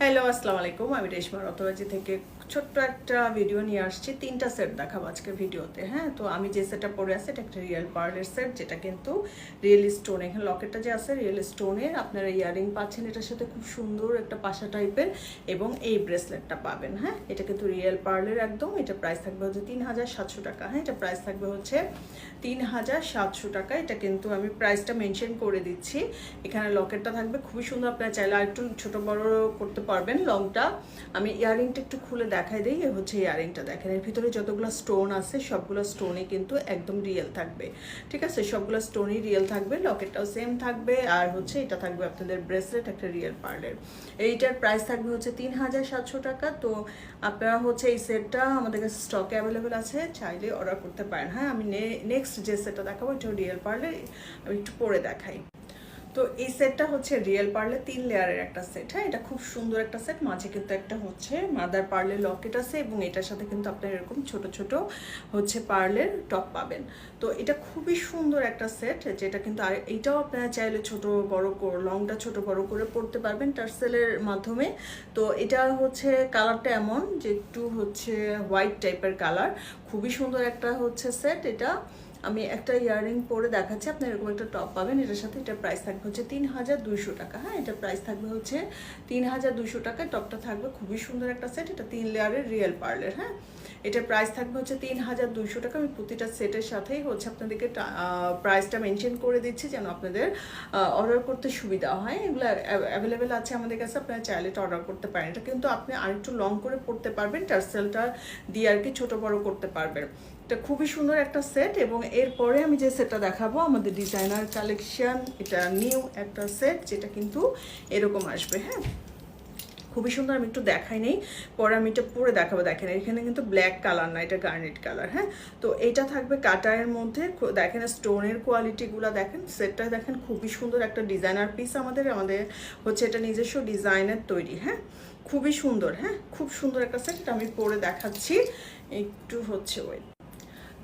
Hello আসসালামু আলাইকুম। আমি রেশমা রতবাজি থেকে ছোট্ট একটা ভিডিও নিয়ে আসছি। তিনটা সেট দেখাবো আজকে ভিডিওতে হ্যাঁ? তো আমি যে সেটটা পরে আছি, এটা একটা রিয়েল পার্লের সেট যেটা কিন্তু রিয়েল স্টোন এখানে লকেটটা যে আছে রিয়েল স্টোনের আপনারা ইয়ারিং পাচ্ছেন, এটার সাথে খুব সুন্দর একটা পাশা টাইপের এবং এই ব্রেসলেটটা পাবেন হ্যাঁ? এটা কিন্তু রিয়েল পার্লের একদম। এটা প্রাইস থাকবে হচ্ছে তিন হাজার সাতশো টাকা হ্যাঁ? এটা প্রাইস থাকবে হচ্ছে তিন হাজার সাতশো টাকা। এটা কিন্তু আমি প্রাইসটা মেনশন করে দিচ্ছি। এখানে লকেটটা থাকবে, খুবই সুন্দর। আপনারা চাইলে আর একটু ছোটো বড় করতে পারবেন লংটা আমি ইয়ারিংটা একটু খুলে দেখাই দিই হচ্ছে ইয়ারিংটা দেখেন। এর ভিতরে যতগুলো স্টোন আছে, সবগুলো স্টোনই কিন্তু একদম রিয়েল থাকবে। ঠিক আছে? সবগুলো স্টোনই রিয়েল থাকবে লকেটটাও সেম থাকবে, আর হচ্ছে এটা থাকবে আপনাদের ব্রেসলেট একটা রিয়েল পার্লের এইটার প্রাইস থাকবে হচ্ছে তিন হাজার সাতশো টাকা। তো আপনারা হচ্ছে এই সেটটা আমাদের কাছে স্টকে অ্যাভেলেবেল আছে, চাইলে অর্ডার করতে পারেন। হ্যাঁ আমি নেক্সট যে সেটটা দেখাবো এটা রিয়েল পার্লের আমি একটু পরে দেখাই। তো এই সেটটা হচ্ছে রিয়েল পার্লে তিন লেয়ারের একটা সেট হ্যাঁ? এটা খুব সুন্দর একটা সেট মাঝে কিন্তু একটা হচ্ছে মাদার পার্লের লকেট আছে এবং এটার সাথে কিন্তু আপনার এরকম ছোট ছোট হচ্ছে পার্লের টপ পাবেন। তো এটা খুবই সুন্দর একটা সেট যেটা কিন্তু আর এইটাও আপনারা চাইলে ছোট বড় করে লংটা ছোট বড় করে পড়তে পারবেন টার্সেলের মাধ্যমে। তো এটা হচ্ছে কালারটা এমন যে একটু হচ্ছে হোয়াইট টাইপের কালার খুবই সুন্দর একটা হচ্ছে সেট এটা। আমি একটা ইয়াররিং পরে দেখাচ্ছি আপনি এরকম একটা টপ পাবেন, এটার সাথে এটা প্রাইস থাকবে হচ্ছে তিন হাজার দুইশো টাকা। হ্যাঁ এটা প্রাইস থাকবে হচ্ছে তিন হাজার দুইশো টাকায় টপটা থাকবে, খুবই সুন্দর একটা সেট এটা তিন লেয়ারের রিয়েল পার্লের হ্যাঁ। এটার প্রাইস থাকবে হচ্ছে তিন হাজার দুইশো টাকা, আমি প্রতিটা সেটের সাথেই হচ্ছে আপনাদেরকে প্রাইসটা মেনশন করে দিচ্ছি যেন আপনাদের অর্ডার করতে সুবিধা হয়। এগুলো অ্যাভেলেবেল আছে আমাদের কাছে, আপনারা চাইলে এটা অর্ডার করতে পারেন। এটা কিন্তু আপনি আরেকটু লং করে পড়তে পারবেন টার্সেলটা দিয়ে আর কি ছোটো বড়ো করতে পারবেন। এটা খুবই সুন্দর একটা সেট এবং এরপরে আমি যে সেটটা দেখাবো, আমাদের ডিজাইনার কালেকশন এটা নিউ একটা সেট যেটা কিন্তু এরকম আসবে হ্যাঁ? খুবই সুন্দর, আমি একটু দেখাই নেই, পরে আমি এটা পরে দেখাবো, দেখেন, এখানে কিন্তু ব্ল্যাক কালার না, এটা গার্নেট কালার হ্যাঁ? তো এটা থাকবে কাটারের মধ্যে দেখেন স্টোনের কোয়ালিটিগুলো দেখেন সেটটা দেখেন, খুবই সুন্দর একটা ডিজাইনার পিস আমাদের আমাদের হচ্ছে এটা নিজস্ব ডিজাইনের তৈরি হ্যাঁ? খুবই সুন্দর হ্যাঁ? খুব সুন্দর একটা সেট আমি পরে দেখাচ্ছি, একটু হচ্ছে ওই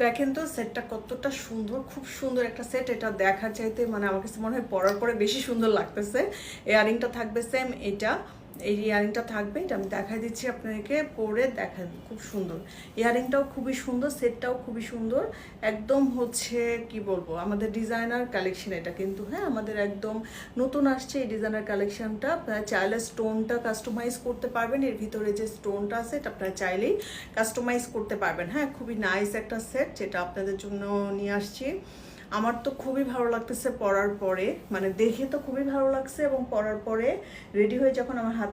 দেখেন তো সেটটা কতটা সুন্দর, খুব সুন্দর একটা সেট এটা দেখা চাইতে মানে আমার কাছে মনে হয় পরার পরে বেশি সুন্দর লাগতেছে। ইয়ারিংটা থাকবে সেম এটা। এই ইয়ারিংটা থাকবে, এটা আমি দেখাই দিচ্ছি আপনাদেরকে পরে দেখান, খুব সুন্দর। ইয়ারিংটাও খুবই সুন্দর, সেটটাও খুবই সুন্দর। একদম হচ্ছে, কি বলব, আমাদের ডিজাইনার কালেকশন এটা কিন্তু হ্যাঁ আমাদের একদম নতুন আসছে এই ডিজাইনার কালেকশনটা। আপনারা চাইলে স্টোনটা কাস্টমাইজ করতে পারবেন, এর ভিতরে যে স্টোনটা আছে, এটা আপনারা চাইলেই কাস্টমাইজ করতে পারবেন। হ্যাঁ খুবই নাইস একটা সেট, যেটা আপনাদের জন্য নিয়ে আসছি। আমার তো খুবই ভালো লাগতেছে পরার পরে মানে দেখে তো খুবই ভালো লাগছে এবং পরার পরে রেডি হয়ে যখন আমার হাত